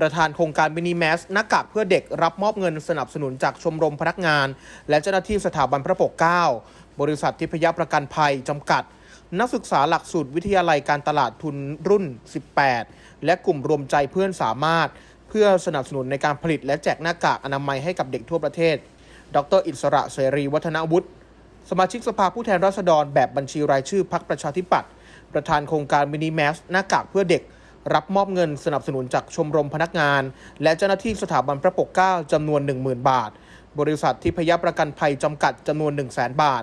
ประธานโครงการมินิแมสหน้ากากเพื่อเด็กรับมอบเงินสนับสนุนจากชมรมพนักงาน และเจ้าหน้าที่สถาบันพระปกเกล้าบริษัททิพยประกันภัยจำกัด นักศึกษาหลักสูตรวิทยาลัยการตลาดทุนรุ่น 18 และกลุ่มรวมใจเพื่อนสามารถ เพื่อสนับสนุนในการผลิตและแจกหน้ากากอนามัยให้กับเด็กทั่วประเทศ ดร อิสระเสรีวัฒนวุฒิสมาชิกสภาผู้แทนราษฎรแบบบัญชีรายชื่อพักประชาธิปัตย์ประธานโครงการมินิแมสหน้ากากเพื่อเด็ก รับมอบเงินสนับสนุนจากชมรมพนักงาน และเจ้าหน้าที่สถาบันพระปกเกล้าจำนวน 10,000 บาท บริษัททิพยประกันภัยจำกัดจำนวน 1 0 0 0 0แบาท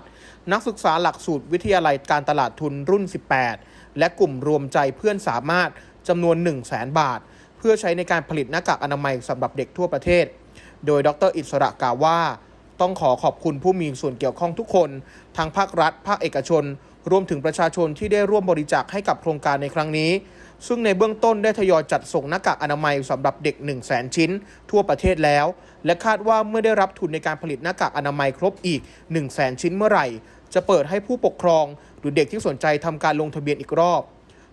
นักศึกษาหลักสูตรวิทยาลัยการตลาดทุนรุ่น 18 และกลุ่มรวมใจเพื่อนสามารถจำนวน 1 0 0 0 0แบาท เพื่อใช้ในการผลิตหน้ากากอนามัยสำหรับเด็กทั่วประเทศ โดยดรอิสระกล่าวว่าต้องขอขอบคุณผู้มีส่วนเกี่ยวข้องทุกคน ทั้งภาครัฐ ภาคเอกชน รวมถึงประชาชนที่ได้ร่วมบริจาคให้กับโครงการในครั้งนี้ ซึ่งในเบื้องต้นได้ทยอยจัดส่งหน้ากากอนามัยสำหรับเด็ก 1 0 0 0 0แชิ้น ทั่วประเทศแล้ว และคาดว่าเมื่อได้รับทุนในการผลิตหน้ากากอนามัยครบอีก 1 0 0 0 0แชิ้นเมื่อไหร่ จะเปิดให้ผู้ปกครอง หรือเด็กที่สนใจทำการลงทะเบียนอีกรอบ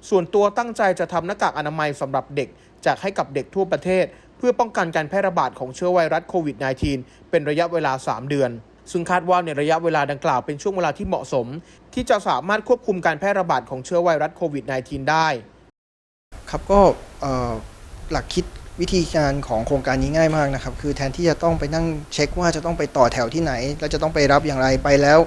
ส่วนตัวตั้งใจจะทำหน้ากากอนามัยสำหรับเด็กแจกให้กับเด็กทั่วประเทศ เพื่อป้องกันการแพร่ระบาดของเชื้อไวรัสโควิด -19 เป็นระยะเวลา 3 เดือนซึ่งคาดว่าในระยะเวลาดังกล่าวเป็นช่วงเวลาที่เหมาะสม ที่จะสามารถควบคุมการแพร่ระบาดของเชื้อไวรัสโควิด -19 ได้ ครับก็หลักคิดวิธีการของโครงการนี้ง่ายมากนะครับ คือแทนที่จะต้องไปนั่งเช็คว่าจะต้องไปต่อแถวที่ไหน แล้วจะต้องไปรับอย่างไรไปแล้ว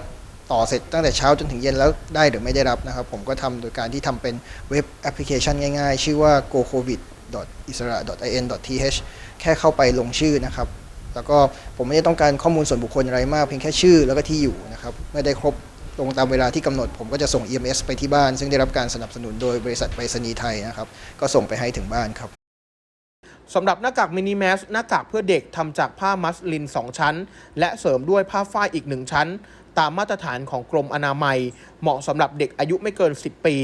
ต่อเสร็จตั้งแต่เช้าจนถึงเย็นแล้วได้หรือไม่ได้รับนะครับ ผมก็ทำโดยการที่ทำเป็นเว็บแอปพลิเคชันง่ายๆ ชื่อว่า gocovid.isra.in.th แค่เข้าไปลงชื่อนะครับ แล้วก็ผมไม่ได้ต้องการข้อมูลส่วนบุคคลอะไรมาก เพียงแค่ชื่อแล้วก็ที่อยู่นะครับ เมื่อได้ครบ ตรงตามเวลาที่กำหนด ผมก็จะส่ง EMS ไปที่บ้าน ซึ่งได้รับการสนับสนุนโดยบริษัทไปรษณีย์ไทยนะครับก็ส่งไปให้ถึงบ้านครับสำหรับหน้ากากมินิแมสหน้ากากเพื่อเด็กทำจากผ้ามัสลิน 2 ชั้น และเสริมด้วยผ้าฝ้ายอีก 1 ชั้น ตามมาตรฐานของกรมอนามัย เหมาะสำหรับเด็กอายุไม่เกิน 10 ปี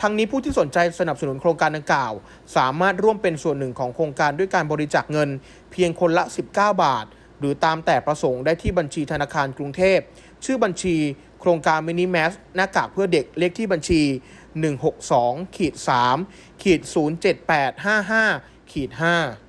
ทั้งนี้ผู้ที่สนใจสนับสนุนโครงการดังกล่าว สามารถร่วมเป็นส่วนหนึ่งของโครงการด้วยการบริจาคเงิน เพียงคนละ 19 บาท หรือตามแต่ประสงค์ได้ที่บัญชีธนาคารกรุงเทพ ชื่อบัญชี โครงการมินิแมสหน้ากากเพื่อเด็กเลขที่บัญชี 162ขีด3ขีด07855ขีด5